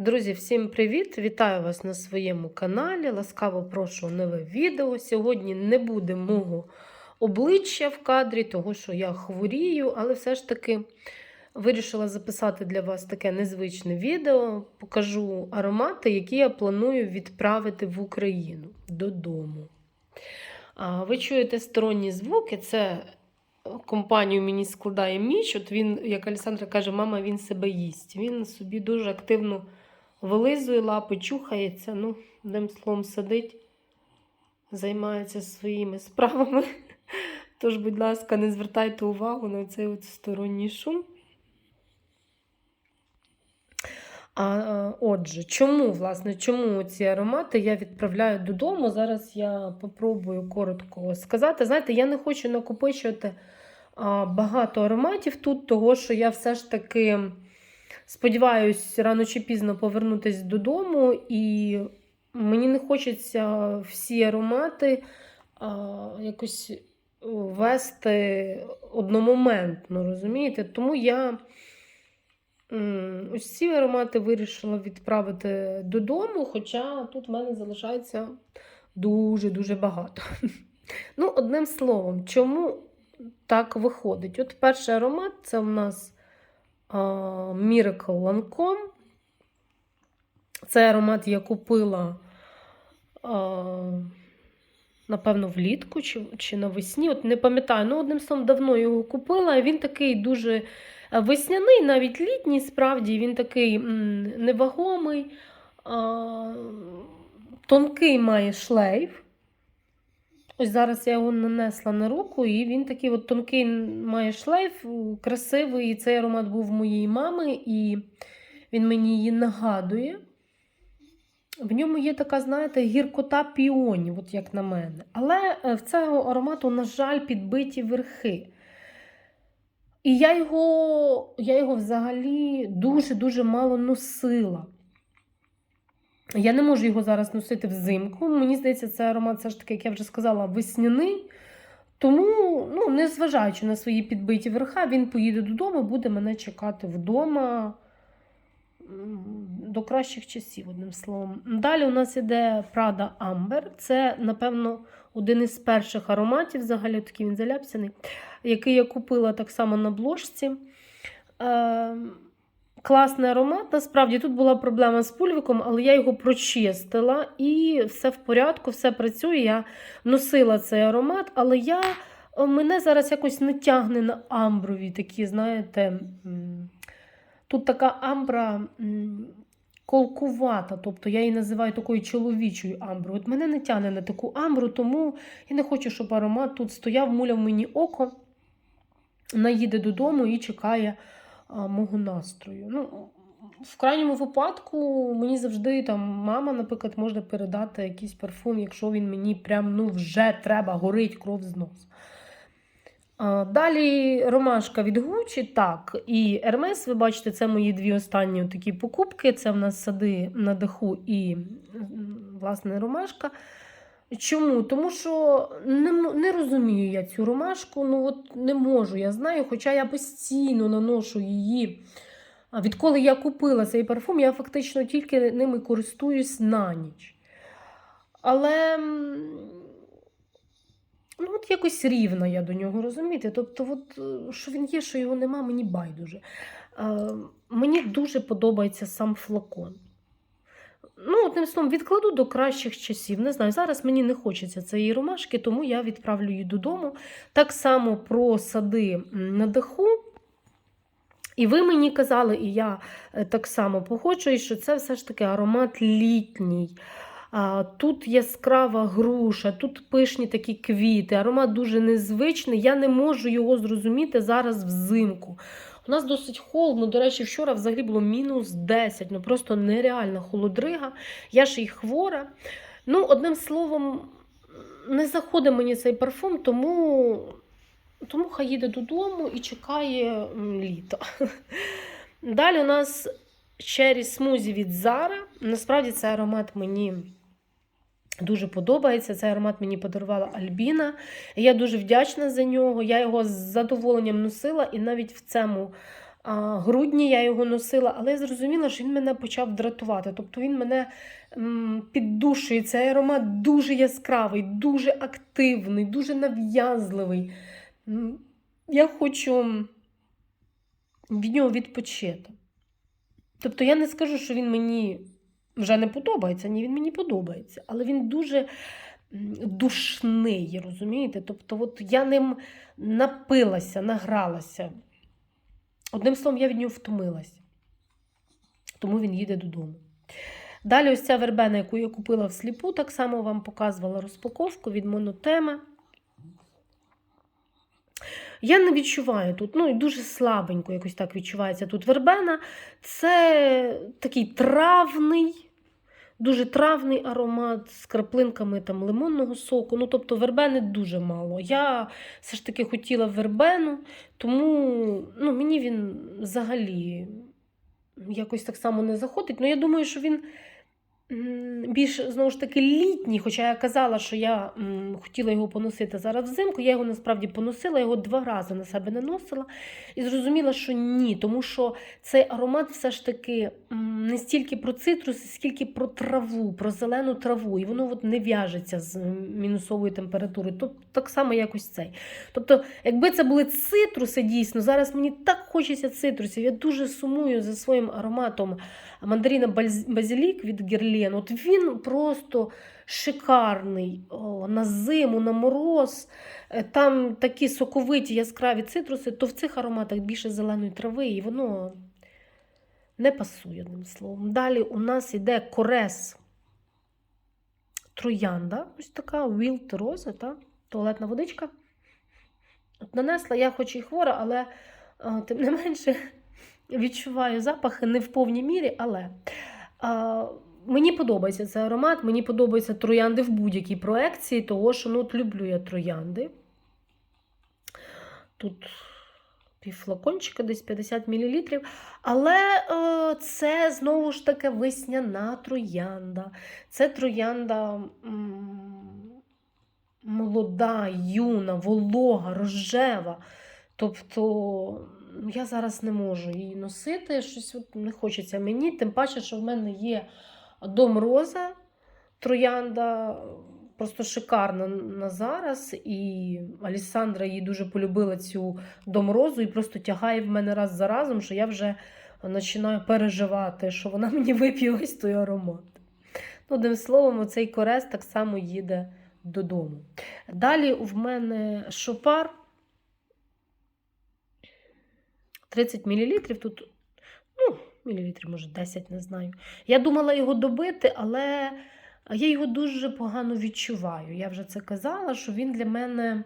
Друзі, всім привіт! Вітаю вас на своєму каналі. Ласкаво прошу нове відео. Сьогодні не буде мого обличчя в кадрі, того що я хворію, але все ж таки вирішила записати для вас таке незвичне відео. Покажу аромати, які я планую відправити в Україну додому. Ви чуєте сторонні звуки, це компанію мені складає міч. От він, як Александра каже, мама, він себе їсть. Він собі дуже активно вилизує лапи, чухається, ну, одним словом, сидить, займається своїми справами. Тож, будь ласка, не звертайте увагу на цей от сторонній шум. А, Отже, чому, власне, чому ці аромати я відправляю додому? Зараз я попробую коротко сказати. Знаєте, я не хочу накопичувати багато ароматів тут, того що я все ж таки сподіваюся рано чи пізно повернутися додому, і мені не хочеться всі аромати а, якось вести одномоментно, розумієте? Тому я. Ось ці аромати вирішила відправити додому, хоча тут в мене залишається дуже-дуже багато. Ну, одним словом, чому так виходить? От перший аромат це у нас Miracle Lancome. Цей аромат я купила, напевно, влітку чи, чи навесні. От не пам'ятаю, ну, одним словом, давно його купила, він такий дуже. Весняний, навіть літній, справді, він такий невагомий, тонкий має шлейф. Ось зараз я його нанесла на руку, і він такий от тонкий має шлейф, красивий. І цей аромат був моєї мами, і він мені її нагадує. В ньому є така, знаєте, гіркота піонів, от як на мене. Але в цього аромату, на жаль, підбиті верхи. І я його я його взагалі дуже-дуже мало носила. Я не можу його зараз носити взимку. Мені здається, це аромат, все ж таки, як я вже сказала, весняний. Тому, ну, незважаючи на свої підбиті верха, він поїде додому, буде мене чекати вдома до кращих часів, одним словом. Далі у нас іде Prada Amber. Це, напевно, один із перших ароматів, взагалі такий він заляпсяний, який я купила так само на бложці. Е, Класний аромат. Насправді тут була проблема з пульвиком, але я його прочистила і все в порядку, все працює. Я носила цей аромат, але я, мене зараз якось не тягне на амброві такі, знаєте. Тут така амбра колкувата, тобто я її називаю такою чоловічою амброю. От мене не тягне на таку амбру, тому я не хочу, щоб аромат тут стояв, муляв мені око, наїде додому і чекає мого настрою. Ну, В крайньому випадку мені завжди там мама, наприклад, може передати якийсь парфум, якщо він мені прям ну, вже треба, горить кров з носу. Далі ромашка від Гучі, так, і Ермес, ви бачите, це мої дві останні такі покупки. Це в нас сади на даху і, власне, ромашка. Чому? Тому що не не розумію я цю ромашку, ну от не можу, я знаю, хоча я постійно наношу її. Відколи я купила цей парфум, я фактично тільки ними користуюсь на ніч. Але ну от якось рівна я до нього, розумієте? Тобто, от, е, що він є, що його нема, мені байдуже. Е, Мені дуже подобається сам флакон. Ну, одним словом, відкладу до кращих часів. Не знаю, зараз мені не хочеться цієї ромашки, тому я відправлю її додому. Так само про сади на даху. І ви мені казали, і я е, так само погоджуюсь, що це все ж таки аромат літній. Тут яскрава груша, тут пишні такі квіти, аромат дуже незвичний. Я не можу його зрозуміти зараз взимку. У нас досить холодно. До речі, вчора взагалі було мінус 10, ну просто нереальна холодрига. Я ж і хвора. Ну, одним словом, не заходить мені цей парфум, тому тому хай їде додому і чекає літо. Далі у нас Cherry Smoothie від Zara. Насправді, цей аромат мені. Дуже подобається. Цей аромат мені подарувала Альбіна. Я дуже вдячна за нього. Я його з задоволенням носила, і навіть в цьому А, грудні я його носила, але я зрозуміла, що він мене почав дратувати. Тобто він мене м, піддушує. Цей аромат дуже яскравий, дуже активний, дуже нав'язливий. Я хочу від нього відпочити. Тобто я не скажу, що він мені вже не подобається. Ні, він мені подобається. Але він дуже душний, розумієте? Тобто, от я ним напилася, награлася. Одним словом, я від нього втомилась. Тому він їде додому. Далі, ось ця вербена, яку я купила всліпу, так само вам показувала розпаковку від монотеми. Я не відчуваю тут, ну і дуже слабенько якось так відчувається тут вербена. Це такий травний, дуже травний аромат з краплинками там, лимонного соку. Ну, тобто вербени дуже мало. Я все ж таки хотіла вербену, тому ну, мені він взагалі якось так само не заходить. Ну, я думаю, що він більш знову ж таки літній, хоча я казала, що я хотіла його поносити зараз взимку. Я його насправді поносила, його два рази на себе наносила і зрозуміла, що ні, тому що цей аромат все ж таки не стільки про цитруси, скільки про траву, про зелену траву. І воно от не в'яжеться з мінусовою температурою. Тобто так само якось цей. Тобто, якби це були цитруси, дійсно, зараз мені так хочеться цитрусів. Я дуже сумую за своїм ароматом мандарина бальз- базилік від Герлен. От він просто шикарний О, на зиму, на мороз. Е, Там такі соковиті яскраві цитруси, то в цих ароматах більше зеленої трави, і воно не пасує одним словом. Далі у нас йде корес троянда, ось така Wild Rose, та? туалетна водичка. От нанесла, я хоч і хвора, але а, тим не менше відчуваю запахи не в повній мірі, але а, мені подобається цей аромат, мені подобаються троянди в будь-якій проекції, того що ну, от люблю я троянди. Тут півфлакончика, десь 50 мл. Але е, це знову ж таки весняна троянда. Це троянда м, молода, юна, волога, рожева. Тобто ну, я зараз не можу її носити, щось не хочеться мені, тим паче, що в мене є дом Роза, троянда просто шикарна на зараз. І Алісандра її дуже полюбила цю домрозу і просто тягає в мене раз за разом, що я вже починаю переживати, що вона мені вип'є ось той аромат. Ну, одним словом, оцей корес так само їде додому. Далі в мене шопар 30 мл. Тут, мілілітрів, може, 10, не знаю. Я думала його добити, але я його дуже погано відчуваю. Я вже це казала, що він для мене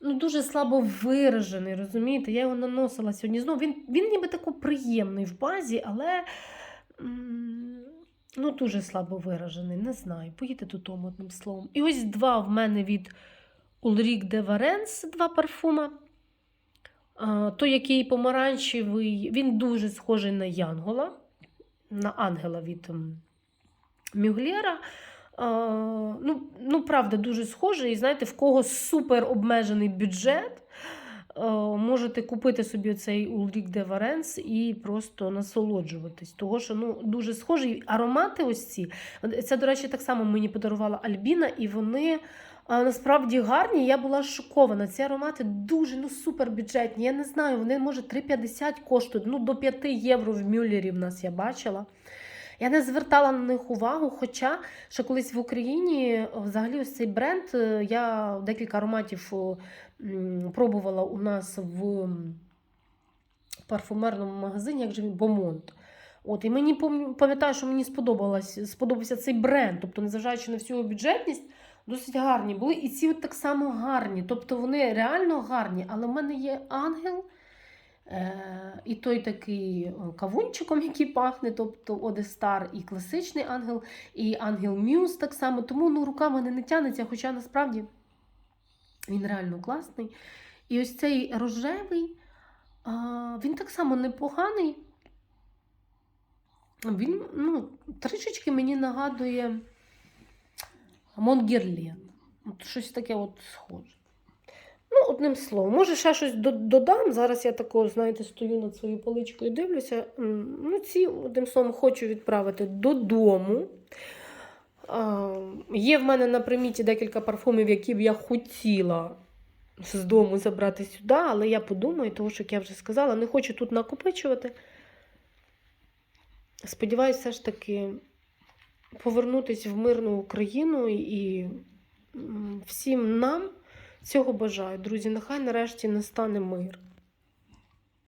ну, дуже слабо виражений, розумієте? Я його наносила сьогодні знову. Він, він ніби тако приємний в базі, але ну, дуже слабо виражений. Не знаю. Поїдьте додому одним словом. І ось два в мене від Ulrich de Varens, два парфума. Той, який помаранчевий, він дуже схожий на Янгола, на ангела від м, Мюглєра. Ну, ну, правда, дуже схожий. І знаєте, в кого супер обмежений бюджет, можете купити собі цей Ulrich de Varens і просто насолоджуватись. Того, що ну, дуже схожий. Аромати ось ці. Це, до речі, так само мені подарувала Альбіна, і вони. А, насправді гарні, я була шокована. Ці аромати дуже ну, супер бюджетні. Я не знаю, вони, може, 3,50 коштують, ну, до 5 євро в Мюллері в нас я бачила. Я не звертала на них увагу, хоча ще колись в Україні взагалі ось цей бренд, е, я декілька ароматів пробувала у нас в парфумерному магазині, як же він, Бомонт. От, і мені пам'ятаю, що мені сподобалось, сподобався цей бренд, тобто, незважаючи на всю бюджетність, досить гарні були. І ці от так само гарні. Тобто вони реально гарні. Але в мене є ангел. Е, і той такий е, кавунчиком, який пахне, тобто Одестар, і класичний ангел, і ангел Мюз так само. Тому ну, рука мене не тягнеться, хоча насправді він реально класний. І ось цей рожевий, він так само непоганий. Він ну, трішечки мені нагадує Монгерлен. От щось таке от схоже. Ну, одним словом, може, ще щось додам. Зараз я такого, знаєте, стою над своєю поличкою і дивлюся. Ну, ці, одним словом, хочу відправити додому. А, Є в мене на приміті декілька парфумів, які б я хотіла з дому забрати сюди, але я подумаю, тому що, як я вже сказала, не хочу тут накопичувати. Сподіваюся, все ж таки повернутися в мирну Україну і всім нам цього бажаю. Друзі, нехай нарешті настане мир.